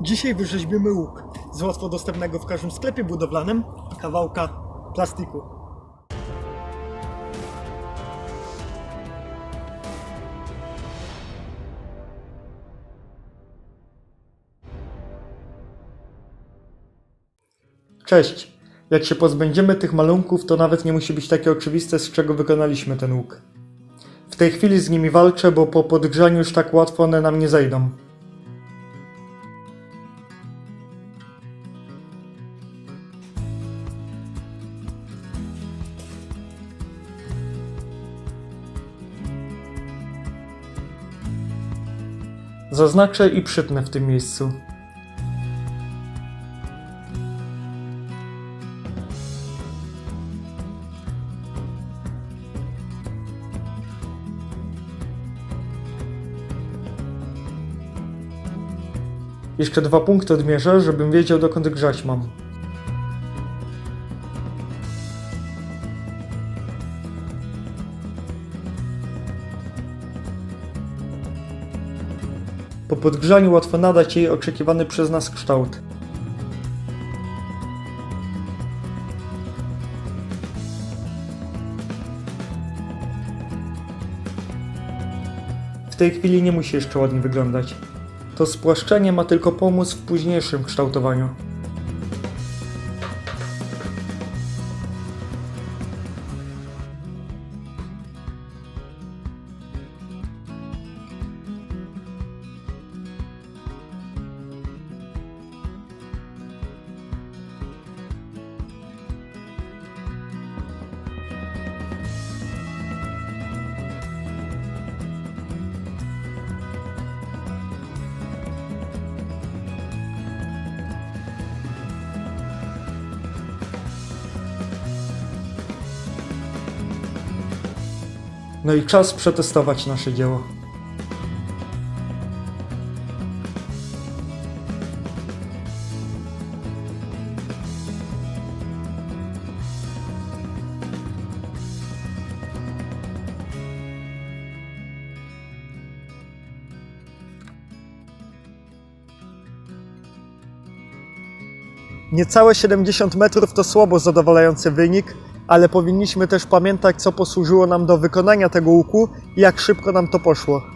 Dzisiaj wyrzeźbimy łuk z łatwo dostępnego w każdym sklepie budowlanym kawałka plastiku. Cześć. Jak się pozbędziemy tych malunków, to nawet nie musi być takie oczywiste, z czego wykonaliśmy ten łuk. W tej chwili z nimi walczę, bo po podgrzaniu już tak łatwo one nam nie zejdą. Zaznaczę i przytnę w tym miejscu. Jeszcze dwa punkty odmierzę, żebym wiedział dokąd grzać mam. Po podgrzaniu łatwo nadać jej oczekiwany przez nas kształt. W tej chwili nie musi jeszcze ładnie wyglądać. To spłaszczenie ma tylko pomóc w późniejszym kształtowaniu. No i czas przetestować nasze dzieło. Niecałe 70 metrów to słabo zadowalający wynik, ale powinniśmy też pamiętać, co posłużyło nam do wykonania tego łuku i jak szybko nam to poszło.